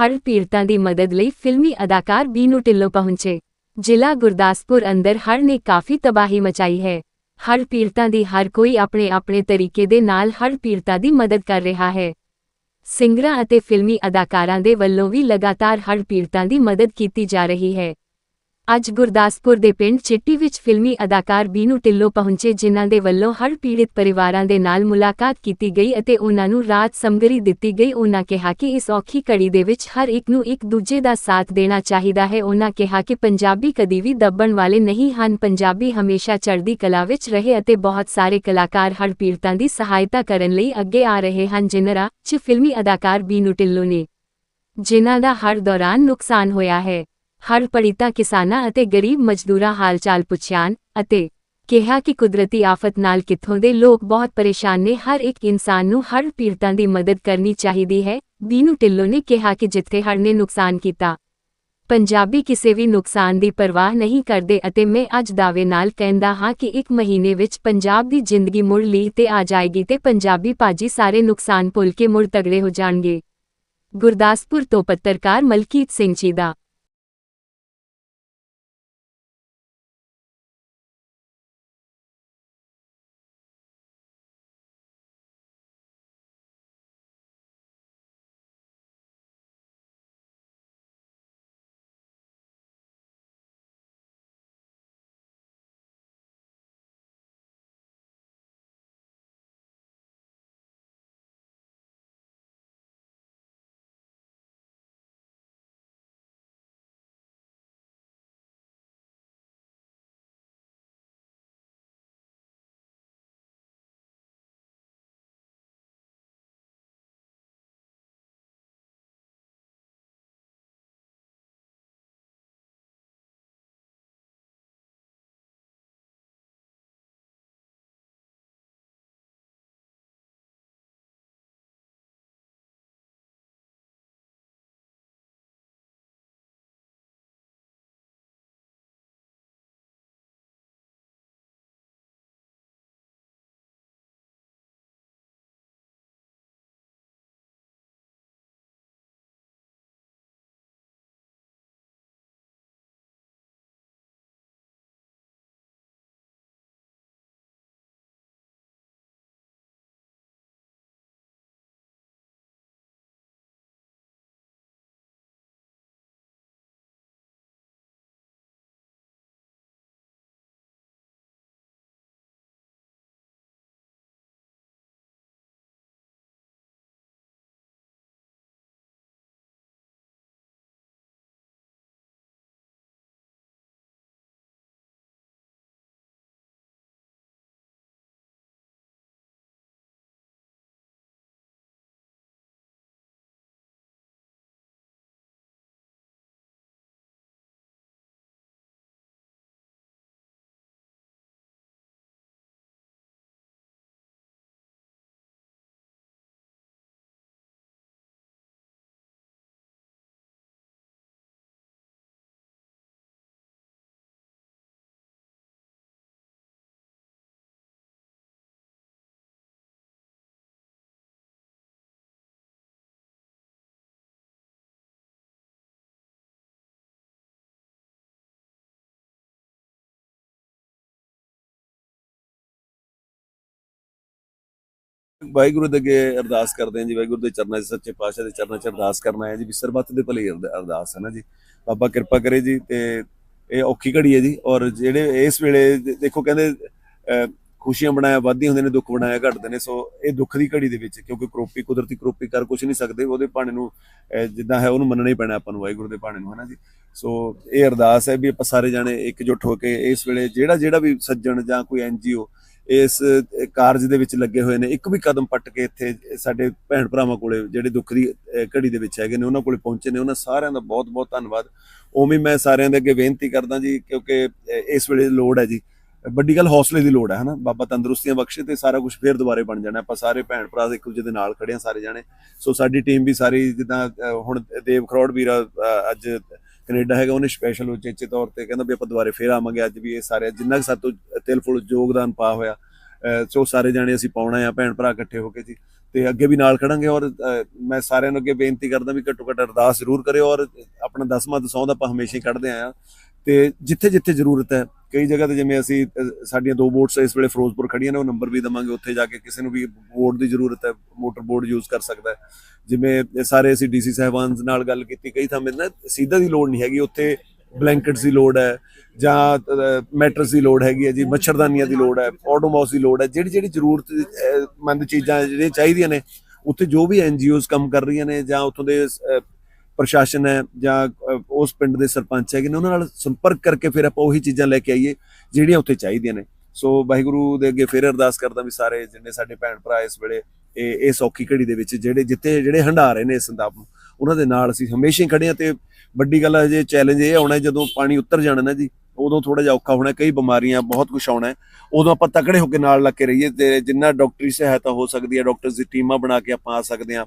ਹੜ੍ਹ ਪੀੜਤਾਂ ਦੀ ਮਦਦ ਲਈ ਫਿਲਮੀ ਅਦਾਕਾਰ ਬੀਨੂ ਢਿੱਲੋਂ ਪਹੁੰਚੇ। ਜ਼ਿਲ੍ਹਾ ਗੁਰਦਾਸਪੁਰ ਅੰਦਰ ਹੜ੍ਹ ਨੇ ਕਾਫੀ ਤਬਾਹੀ ਮਚਾਈ ਹੈ। ਹੜ੍ਹ ਪੀੜਤਾਂ ਦੀ ਹਰ ਕੋਈ ਆਪਣੇ ਆਪਣੇ ਤਰੀਕੇ ਦੇ ਨਾਲ ਹੜ੍ਹ ਪੀੜਤਾਂ ਦੀ ਮਦਦ ਕਰ ਰਿਹਾ ਹੈ। ਸਿੰਗਰਾਂ ਅਤੇ ਫਿਲਮੀ ਅਦਾਕਾਰਾਂ ਦੇ ਵੱਲੋਂ ਵੀ ਲਗਾਤਾਰ ਹੜ੍ਹ ਪੀੜਤਾਂ ਦੀ ਮਦਦ ਕੀਤੀ ਜਾ ਰਹੀ ਹੈ। ਅੱਜ ਗੁਰਦਾਸਪੁਰ ਦੇ ਪਿੰਡ ਚਿੱਟੀ ਵਿੱਚ ਫਿਲਮੀ ਅਦਾਕਾਰ ਬੀਨੂ ਢਿੱਲੋਂ ਪਹੁੰਚੇ, ਜਿਨ੍ਹਾਂ ਦੇ ਵੱਲੋਂ ਹੜ੍ਹ ਪੀੜਿਤ ਪਰਿਵਾਰਾਂ ਦੇ ਨਾਲ ਮੁਲਾਕਾਤ ਕੀਤੀ ਗਈ ਅਤੇ ਉਹਨਾਂ ਨੂੰ ਰਾਤ ਸਮਗਰੀ ਦਿੱਤੀ ਗਈ। ਉਹਨਾਂ ਕਿਹਾ ਕਿ ਇਸ ਔਖੀ ਘੜੀ ਦੇ ਵਿੱਚ ਹਰ ਇੱਕ ਨੂੰ ਇੱਕ ਦੂਜੇ ਦਾ ਸਾਥ ਦੇਣਾ ਚਾਹੀਦਾ ਹੈ। ਉਹਨਾਂ ਕਿਹਾ ਕਿ ਪੰਜਾਬੀ ਕਦੀ ਵੀ ਦੱਬਣ ਵਾਲੇ ਨਹੀਂ ਹਨ। ਪੰਜਾਬੀ ਹਮੇਸ਼ਾ ਚੜ੍ਹਦੀ ਕਲਾ ਵਿੱਚ ਰਹੇ ਅਤੇ ਬਹੁਤ ਸਾਰੇ ਕਲਾਕਾਰ ਹੜ੍ਹ ਪੀੜਤਾਂ ਦੀ ਸਹਾਇਤਾ ਕਰਨ ਲਈ ਅੱਗੇ ਆ ਰਹੇ ਹਨ। ਜਿਨ੍ਹਾਂ 'ਚ ਫਿਲਮੀ ਅਦਾਕਾਰ ਬੀਨੂ ਢਿੱਲੋਂ ਨੇ, ਜਿਨ੍ਹਾਂ ਦਾ ਹਰ ਦੌਰਾਨ ਨੁਕਸਾਨ ਹੋਇਆ ਹੈ। ਹੜ੍ਹ ਪੀੜਤਾਂ ਕਿਸਾਨਾਂ ਅਤੇ ਗਰੀਬ ਮਜ਼ਦੂਰਾਂ ਹਾਲਚਾਲ ਪੁੱਛਿਆਨ ਅਤੇ ਕਿਹਾ ਕਿ ਕੁਦਰਤੀ ਆਫਤ ਨਾਲ ਕਿੱਥੋਂ ਦੇ ਲੋਕ ਬਹੁਤ ਪਰੇਸ਼ਾਨ ਨੇ। ਹਰ ਇੱਕ ਇਨਸਾਨ ਨੂੰ ਹੜ੍ਹ ਪੀੜਤਾਂ ਦੀ ਮਦਦ ਕਰਨੀ ਚਾਹੀਦੀ ਹੈ। ਬੀਨੂ ਢਿੱਲੋਂ ਨੇ ਕਿਹਾ ਕਿ ਜਿੱਥੇ ਹੜ੍ਹ ਨੇ ਨੁਕਸਾਨ ਕੀਤਾ, ਪੰਜਾਬੀ ਕਿਸੇ ਵੀ ਨੁਕਸਾਨ ਦੀ ਪਰਵਾਹ ਨਹੀਂ ਕਰਦੇ ਅਤੇ ਮੈਂ ਅੱਜ ਦਾਅਵੇ ਨਾਲ ਕਹਿੰਦਾ ਹਾਂ ਕਿ ਇੱਕ ਮਹੀਨੇ ਵਿੱਚ ਪੰਜਾਬ ਦੀ ਜ਼ਿੰਦਗੀ ਮੁੜ ਲੀਹ ਤੇ ਆ ਜਾਏਗੀ ਤੇ ਪੰਜਾਬੀ ਭਾਜੀ ਸਾਰੇ ਨੁਕਸਾਨ ਭੁੱਲ ਕੇ ਮੁੜ ਤਗੜੇ ਹੋ ਜਾਣਗੇ। ਗੁਰਦਾਸਪੁਰ ਤੋਂ ਪੱਤਰਕਾਰ ਮਲਕੀਤ ਸਿੰਘ ਜੀ ਦਾ ਵਾਹਿਗੁਰੂ ਦੇ ਅੱਗੇ ਅਰਦਾਸ ਕਰਦੇ ਹਾਂ ਜੀ ਵਾਹਿਗੁਰੂ ਦੇ ਚਰਨਾਂ 'ਚ ਸੱਚੇ ਪਾਤਸ਼ਾਹ ਦੇ ਚਰਨਾਂ 'ਚ ਅਰਦਾਸ ਕਰਨਾ ਹੈ ਜੀ ਵੀ ਦੇ ਭਲੇ ਅਰਦਾਸ ਹੈ ਨਾ ਜੀ। ਬਾਬਾ ਕਿਰਪਾ ਕਰੇ ਜੀ ਤੇ ਇਹ ਔਖੀ ਘੜੀ ਹੈ ਜੀ ਔਰ ਜਿਹੜੇ ਇਸ ਵੇਲੇ ਦੇਖੋ ਕਹਿੰਦੇ ਖੁਸ਼ੀਆਂ ਬਣਾਇਆ ਵਾਧੀ ਹੁੰਦੇ ਨੇ ਦੁੱਖ ਬਣਾਇਆ ਘਟਦੇ ਨੇ ਸੋ ਇਹ ਦੁੱਖ ਦੀ ਘੜੀ ਦੇ ਵਿੱਚ ਕਿਉਂਕਿ ਕਰੋਪੀ ਕੁਦਰਤੀ ਕਰੋਪੀ ਕਰ ਕੁਝ ਨਹੀਂ ਸਕਦੇ ਉਹਦੇ ਭਾਣੇ ਨੂੰ ਅਹ, ਜਿੱਦਾਂ ਹੈ ਉਹਨੂੰ ਮੰਨਣਾ ਹੀ ਪੈਣਾ ਆਪਾਂ ਨੂੰ ਵਾਹਿਗੁਰੂ ਦੇ ਭਾਣੇ ਨੂੰ ਹੈ ਨਾ ਜੀ। ਸੋ ਇਹ ਅਰਦਾਸ ਹੈ ਵੀ ਆਪਾਂ ਸਾਰੇ ਜਾਣੇ ਇਕਜੁੱਟ ਹੋ ਕੇ ਇਸ ਵੇਲੇ ਜਿਹੜਾ ਜਿਹੜਾ ਵੀ ਸੱਜਣ ਜਾਂ ਕੋਈ ਐਨਜੀਓ ਇਸ ਕਾਰਜ ਦੇ ਵਿੱਚ ਲੱਗੇ ਹੋਏ ਨੇ। ਇੱਕ ਵੀ ਕਦਮ ਪੱਟ ਕੇ ਇੱਥੇ ਸਾਡੇ ਭੈਣ ਭਰਾਵਾਂ ਕੋਲੇ ਜਿਹੜੇ ਦੁੱਖ ਦੀ ਘੜੀ ਦੇ ਵਿੱਚ ਹੈਗੇ ਨੇ, ਉਹਨਾਂ ਕੋਲੇ ਪਹੁੰਚੇ ਨੇ। ਉਹਨਾਂ ਸਾਰਿਆਂ ਦਾ ਬਹੁਤ ਬਹੁਤ ਧੰਨਵਾਦ। ਉਵੇਂ ਮੈਂ ਸਾਰਿਆਂ ਦੇ ਅੱਗੇ ਬੇਨਤੀ ਕਰਦਾ ਜੀ, ਕਿਉਂਕਿ ਇਸ ਵੇਲੇ ਲੋੜ ਹੈ ਜੀ। ਵੱਡੀ ਗੱਲ ਹੌਸਲੇ ਦੀ ਲੋੜ ਹੈ, ਹਨਾ? ਬਾਬਾ ਤੰਦਰੁਸਤੀਆਂ ਬਖਸ਼ੇ ਤੇ ਸਾਰਾ ਕੁਝ ਫੇਰ ਦੁਬਾਰੇ ਬਣ ਜਾਣਾ। ਆਪਾਂ ਸਾਰੇ ਭੈਣ ਭਰਾ ਇੱਕ ਦੂਜੇ ਦੇ ਨਾਲ ਖੜੇ ਆ ਸਾਰੇ ਜਾਣੇ। ਸੋ ਸਾਡੀ ਟੀਮ ਵੀ ਸਾਰੀ ਜਿੱਦਾਂ ਹੁਣ ਦੇਵ ਖਰੋੜ ਵੀਰਾ ਅੱਜ ਕੈਨੇਡਾ ਹੈਗਾ, ਉਹਨੇ ਸਪੈਸ਼ਲ ਉਚੇਚੇ ਤੌਰ ਤੇ ਕਹਿੰਦਾ ਵੀ ਆਪਾਂ ਦੁਬਾਰੇ ਫੇਰ ਆਵਾਂਗੇ। ਅੱਜ ਵੀ ਇਹ ਸਾਰੇ, ਜਿੰਨਾ ਕੁ ਸਾਤੋਂ ਤਿਲ ਯੋਗਦਾਨ ਪਾ ਹੋਇਆ। ਸੋ ਸਾਰੇ ਜਾਣੇ ਅਸੀਂ ਪਾਉਣਾ ਆ, ਭੈਣ ਭਰਾ ਇਕੱਠੇ ਹੋ ਕੇ ਜੀ। ਤੇ ਅੱਗੇ ਵੀ ਨਾਲ ਖੜਾਂਗੇ ਔਰ ਮੈਂ ਸਾਰਿਆਂ ਨੂੰ ਅੱਗੇ ਬੇਨਤੀ ਕਰਦਾ ਵੀ ਘੱਟੋ ਘੱਟ ਅਰਦਾਸ ਜ਼ਰੂਰ ਕਰਿਓ ਔਰ ਆਪਣਾ ਦਸਵਾਂ ਦਸੌਂ ਦਾ ਆਪਾਂ ਹਮੇਸ਼ਾ ਹੀ ਕੱਢਦੇ ਆਏ ਤੇ ਜਿੱਥੇ ਜਿੱਥੇ ਜ਼ਰੂਰਤ ਹੈ, ਕਈ ਜਗ੍ਹਾ ਤੇ ਜਿਵੇਂ ਅਸੀਂ ਸਾਡੀਆਂ ਦੋ ਬੋਟਸ ਇਸ ਵੇਲੇ ਫਿਰੋਜ਼ਪੁਰ ਖੜੀਆਂ ਨੇ, ਉਹ ਨੰਬਰ ਵੀ ਦਵਾਂਗੇ, ਉੱਥੇ ਜਾ ਕੇ ਕਿਸੇ ਨੂੰ ਵੀ ਬੋਰਡ ਦੀ ਜ਼ਰੂਰਤ ਹੈ, ਮੋਟਰ ਬੋਰਡ ਯੂਜ਼ ਕਰ ਸਕਦਾ ਹੈ। ਜਿਵੇਂ ਸਾਰੇ ਅਸੀਂ ਡੀਸੀ ਸਾਹਿਬਾਨ ਨਾਲ ਗੱਲ ਕੀਤੀ, ਕਈ ਥਾਂ ਨਾ ਸਿੱਧਾ ਦੀ ਲੋੜ ਨਹੀਂ ਹੈਗੀ, ਉੱਥੇ ਬਲੈਂਕਟਸ ਦੀ ਲੋੜ ਹੈ ਜਾਂ ਮੈਟਰਸ ਦੀ ਲੋੜ ਹੈਗੀ ਹੈ ਜੀ, ਮੱਛਰਦਾਨੀਆਂ ਦੀ ਲੋੜ ਹੈ ਆਟੋਮੋਸ ਦੀ ਲੋੜ ਹੈ, ਜਿਹੜੀ ਜਿਹੜੀ ਜ਼ਰੂਰਤ ਮੰਦ ਚੀਜ਼ਾਂ ਜਿਹੜੀਆਂ ਚਾਹੀਦੀਆਂ ਨੇ, ਉੱਥੇ ਜੋ ਵੀ ਐਨਜੀਓਜ਼ ਕੰਮ ਕਰ ਰਹੀਆਂ ਨੇ ਜਾਂ ਉੱਥੋਂ ਦੇ ਪ੍ਰਸ਼ਾਸਨ ਹੈ ਜਾਂ ਉਸ ਪਿੰਡ ਦੇ ਸਰਪੰਚ ਹੈਗੇ ਨੇ, ਉਹਨਾਂ ਨਾਲ ਸੰਪਰਕ ਕਰਕੇ ਫਿਰ ਆਪਾਂ ਉਹੀ ਚੀਜ਼ਾਂ ਲੈ ਕੇ ਆਈਏ ਜਿਹੜੀਆਂ ਉੱਥੇ ਚਾਹੀਦੀਆਂ ਨੇ। ਸੋ ਵਾਹਿਗੁਰੂ ਦੇ ਅੱਗੇ ਫਿਰ ਅਰਦਾਸ ਕਰਦਾ ਵੀ ਸਾਰੇ ਜਿੰਨੇ ਸਾਡੇ ਭੈਣ ਭਰਾ ਇਸ ਵੇਲੇ ਇਹ, ਇਸ ਔਖੀ ਘੜੀ ਦੇ ਵਿੱਚ ਜਿਹੜੇ, ਜਿੱਥੇ ਜਿਹੜੇ ਹੰਡਾ ਰਹੇ ਨੇ ਇਸ ਸੰਤਾਪ ਨੂੰ ਉਹਨਾਂ ਦੇ ਨਾਲ ਅਸੀਂ ਹਮੇਸ਼ਾ ਹੀ ਖੜੇ ਹਾਂ ਤੇ ਵੱਡੀ ਗੱਲ ਹੈ ਜੇ ਚੈਲੰਜ ਇਹ ਆਉਣਾ ਜਦੋਂ ਪਾਣੀ ਉੱਤਰ ਜਾਣਾ ਨਾ ਜੀ, ਉਦੋਂ ਥੋੜਾ ਜਿਹਾ ਔਖਾ ਹੋਣਾ, ਕਈ ਬਿਮਾਰੀਆਂ, ਬਹੁਤ ਕੁਝ ਆਉਣਾ ਉਦੋਂ ਆਪਾਂ ਤਕੜੇ ਹੋ ਕੇ ਨਾਲ ਲੱਗ ਕੇ ਰਹੀਏ ਤੇ ਜਿੰਨਾ ਡਾਕਟਰੀ ਸਹਾਇਤਾ ਹੋ ਸਕਦੀ ਹੈ ਡਾਕਟਰਸ ਦੀ ਟੀਮਾਂ ਬਣਾ ਕੇ ਆਪਾਂ ਆ ਸਕਦੇ ਹਾਂ।